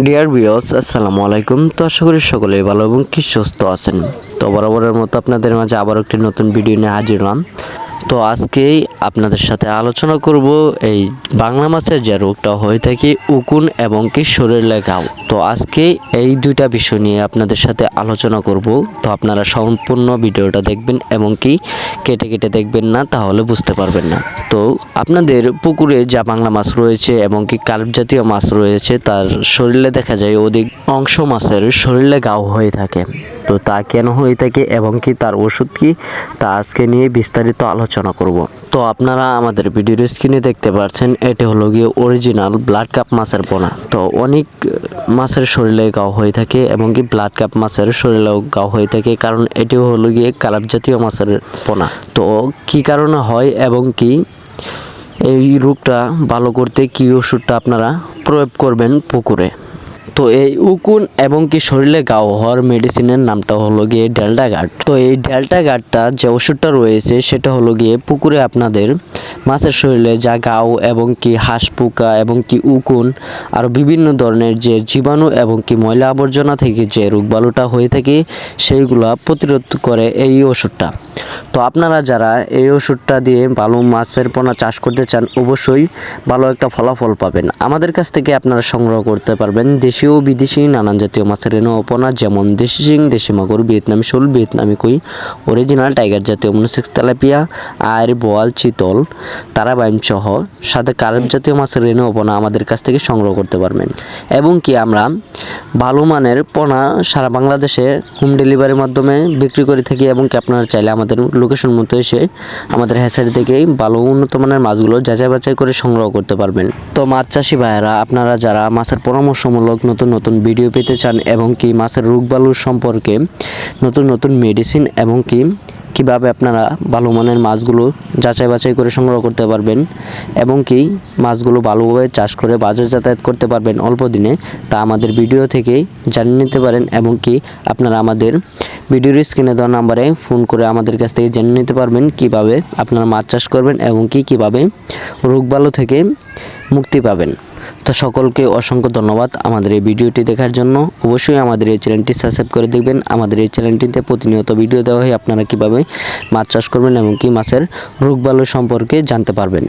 Deer বিয়স আসসালামু আলাইকুম। তো আশা করি সকলেই ভালো এবং কি সুস্থ আছেন। তো বরাবরের মতো আপনাদের মাঝে আবার একটি নতুন ভিডিও নিয়ে হাজির হলাম। তো আজকেই আপনাদের সাথে আলোচনা করব এই বাংলা মাছের যে রোগটা হয়ে থাকে উকুন এবং কি শরীর লেগাও তো আজকে এই দুইটা বিষয় নিয়ে আপনাদের সাথে আলোচনা করব। তো আপনারা সম্পূর্ণ ভিডিওটা দেখবেন এবং কি কেটে কেটে দেখবেন না, তাহলে বুঝতে পারবেন না। তো আপনাদের পুকুরে যা বাংলা মাছ রয়েছে এবং কি কার্প জাতীয় মাছ রয়েছে, তার শরীরে দেখা যায় অধিক অংশ মাছের শরীরে গাও হয়ে থাকে। তো তা কেন হয়ে থাকে এবং কি তার ওষুধ কি? তা আজকে নিয়ে বিস্তারিত আলোচনা করব। তো আপনারা আমাদের ভিডিওর স্ক্রিনে দেখতে পাচ্ছেন, এটি হলো গিয়ে অরিজিনাল ব্লাড কাপ মাছের পোনা। তো অনেক মাছের শরীরে গাও হয়ে থাকে এবং কি ব্লাড কাপ মাছের শরীরেও গাও হয়ে থাকে, কারণ এটি হলো গিয়ে কালাপ জাতীয় মাছের পোনা। তো কি কারণে হয় এবং কি এই রোগটা ভালো করতে কি ওষুধটা আপনারা প্রয়োগ করবেন পুকুরে? তো এই উকুন এবং কি শরীরে গাও হওয়ার মেডিসিনের নামটা হলো গিয়ে ডেল্টা গার্ড। তো এই ডেল্টা গার্ডটা যে ওষুধটা রয়েছে সেটা হলো গিয়ে পুকুরে আপনাদের মাছের শরীরে যা গাও এবং কি হাঁস পোকা এবং কি উকুন আর বিভিন্ন ধরনের যে জীবাণু এবং কি ময়লা আবর্জনা থেকে যে রোগবালুটা হয়ে থাকে সেইগুলা প্রতিরোধ করে এই ওষুধটা। তো আপনারা যারা এই ওষুধটা দিয়ে ভালো মাছের পোনা চাষ করতে চান, অবশ্যই ভালো একটা ফলাফল পাবেন। আমাদের কাছ থেকে আপনারা সংগ্রহ করতে পারবেন দেশীয় বিদেশি নানান জাতীয় মাছের পোনা, যেমন দেশি শিং, দেশি মাগুর, ভিয়েতনামি শোল, ভিয়েতনামি কই অরিজিনাল টাইগার জাতীয় মনোসেক্স তেলাপিয়া আর বোয়াল, চিতল তারাবাইম সহ সাথে কারেন্ট জাতীয় মাছের পোনা আমাদের কাছ থেকে সংগ্রহ করতে পারবেন। এবং কি আমরা ভালো মানের পোনা সারা বাংলাদেশে হোম ডেলিভারির মাধ্যমে বিক্রি করে থাকি, এবং কি আপনারা চাইলে আমাদের লোকেশন মতো এসে আমাদের হ্যাচারি থেকেই ভালো উন্নত মানের মাছগুলো যাচাই বাছাই করে সংগ্রহ করতে পারবেন। তো মাছ চাষি ভাইয়েরা, আপনারা যারা মাছের পরামর্শমূলক নতুন নতুন ভিডিও পেতে চান এবং কি মাছের রোগবালুর সম্পর্কে নতুন নতুন মেডিসিন এবং কি কীভাবে আপনারা ভালো মানের মাছগুলো যাচাই বাছাই করে সংগ্রহ করতে পারবেন এবং কি মাছগুলো ভালোভাবে চাষ করে বাজার যাতায়াত করতে পারবেন অল্প দিনে, তা আমাদের ভিডিও থেকে জানিয়ে নিতে পারেন এবং কি আপনারা আমাদের ভিডিওর স্ক্রিনে দেওয়া নাম্বারে ফোন করে আমাদের কাছ থেকে জেনে নিতে পারবেন কীভাবে আপনারা মাছ চাষ করবেন এবং কি কীভাবে রোগবালু থেকে মুক্তি পাবেন। তো সকলকে অসংখ্য ধন্যবাদ আমাদের এই ভিডিওটি দেখার জন্য। অবশ্যই আমাদের এই চ্যানেলটি সাবস্ক্রাইব করে দেখবেন। আমাদের এই চ্যানেলটিতে প্রতিনিয়ত ভিডিও দেওয়া হয় আপনারা কীভাবে মাছ চাষ করবেন এবং কি মাছের রোগবালু সম্পর্কে জানতে পারবেন।